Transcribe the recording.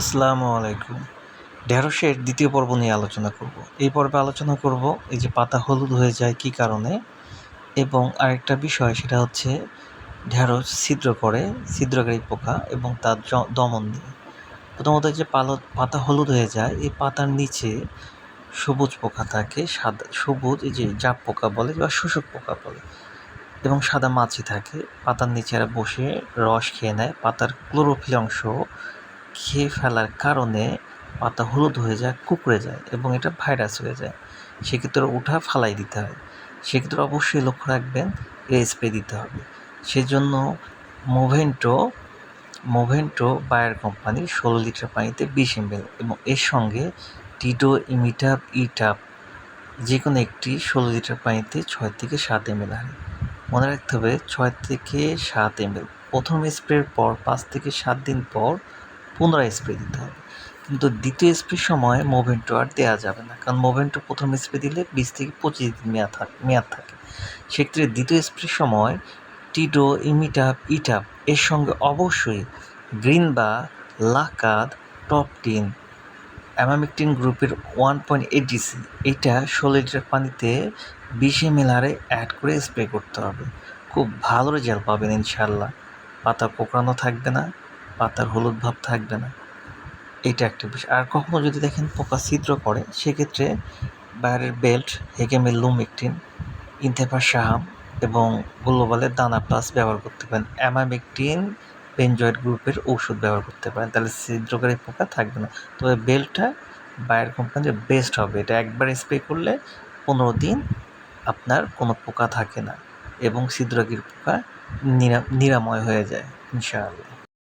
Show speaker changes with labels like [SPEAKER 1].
[SPEAKER 1] আসসালামু আলাইকুম। ঢেঁড়সের দ্বিতীয় পর্ব নিয়ে আলোচনা করব। এই পর্বে আলোচনা করব এই যে পাতা হলুদ হয়ে যায় কী কারণে এবং আরেকটা বিষয় সেটা হচ্ছে ঢেঁড়স ছিদ্র করে ছিদ্রকারী পোকা এবং তার দমন নিয়ে। প্রথমত যে পাতা হলুদ হয়ে যায়, এই পাতার নিচে সবুজ পোকা থাকে, সাদা, সবুজ এই যে জাপ পোকা বলে বা শোষক পোকা বলে এবং সাদা মাছি থাকে। পাতার নিচে এরা বসে রস খেয়ে নেয়। পাতার ক্লোরোফিল অংশ খেয়ে ফেলার কারণে পাতা হলুদ হয়ে যায়, কুকড়ে যায় এবং এটা ভাইরাস হয়ে যায়। সেক্ষেত্রে উঠা ফালাই দিতে হয়। সেক্ষেত্রে অবশ্যই লক্ষ্য রাখবেন, এ স্প্রে দিতে হবে। সেজন্য মোভেন্টো মোভেন্টো বায়ার কোম্পানি ষোলো লিটার পানিতে বিশ এমএল এবং এর সঙ্গে টিটো ইমিটাপ ইটাপ যে কোনো একটি ষোলো লিটার পানিতে ছয় থেকে সাত এমএল হারে। মনে রাখতে হবে ছয় থেকে সাত এমএল। প্রথম স্প্রের পর পাঁচ থেকে সাত দিন পর পুনরায় স্প্রে দিতে হবে। কিন্তু দ্বিতীয় স্প্রের সময় মোভেন্টো আর দেওয়া যাবে না। কারণ মোভেন্টো প্রথম স্প্রে দিলে বিশ থেকে পঁচিশ দিন মেয়াদ থাকে মেয়াদ থাকে। সেক্ষেত্রে দ্বিতীয় স্প্রের সময় টিডো ইমিটাপ ইটাপ এর সঙ্গে অবশ্যই গ্রিন বা লাকাদ টপ টিন অ্যামামিকটিন গ্রুপের ওয়ান পয়েন্ট এইট ডিসি এটা ষোলো লিটার পানিতে বিশ এম এল অ্যাড করে স্প্রে করতে হবে। খুব ভালো রেজাল্ট পাবেন ইনশাল্লাহ পাতা কোঁকড়ানো থাকবে না। পাতার হলুদ ভাব থাকবে না। এটা একটা বিষয়। আর কখনো যদি দেখেন পোকা ছিদ্র করে, সেক্ষেত্রে বাইরের বেল্ট হেগেমেল লুমেকটিন ইনথেফার সাহাম এবং গ্লোবালের দানা প্লাস ব্যবহার করতে পারেন। অ্যামামেকটিন বেনজয়েড গ্রুপের ঔষধ ব্যবহার করতে পারেন। তাহলে ছিদ্রকারী পোকা থাকবে না। তবে বেল্টটা বায়ার কোম্পানির বেস্ট হবে। এটা একবার স্প্রে করলে পনেরো দিন আপনার কোনো পোকা থাকে না এবং ছিদ্রকারী পোকা নিরা, নিরাময় হয়ে যায়, ইনশাআল্লাহ।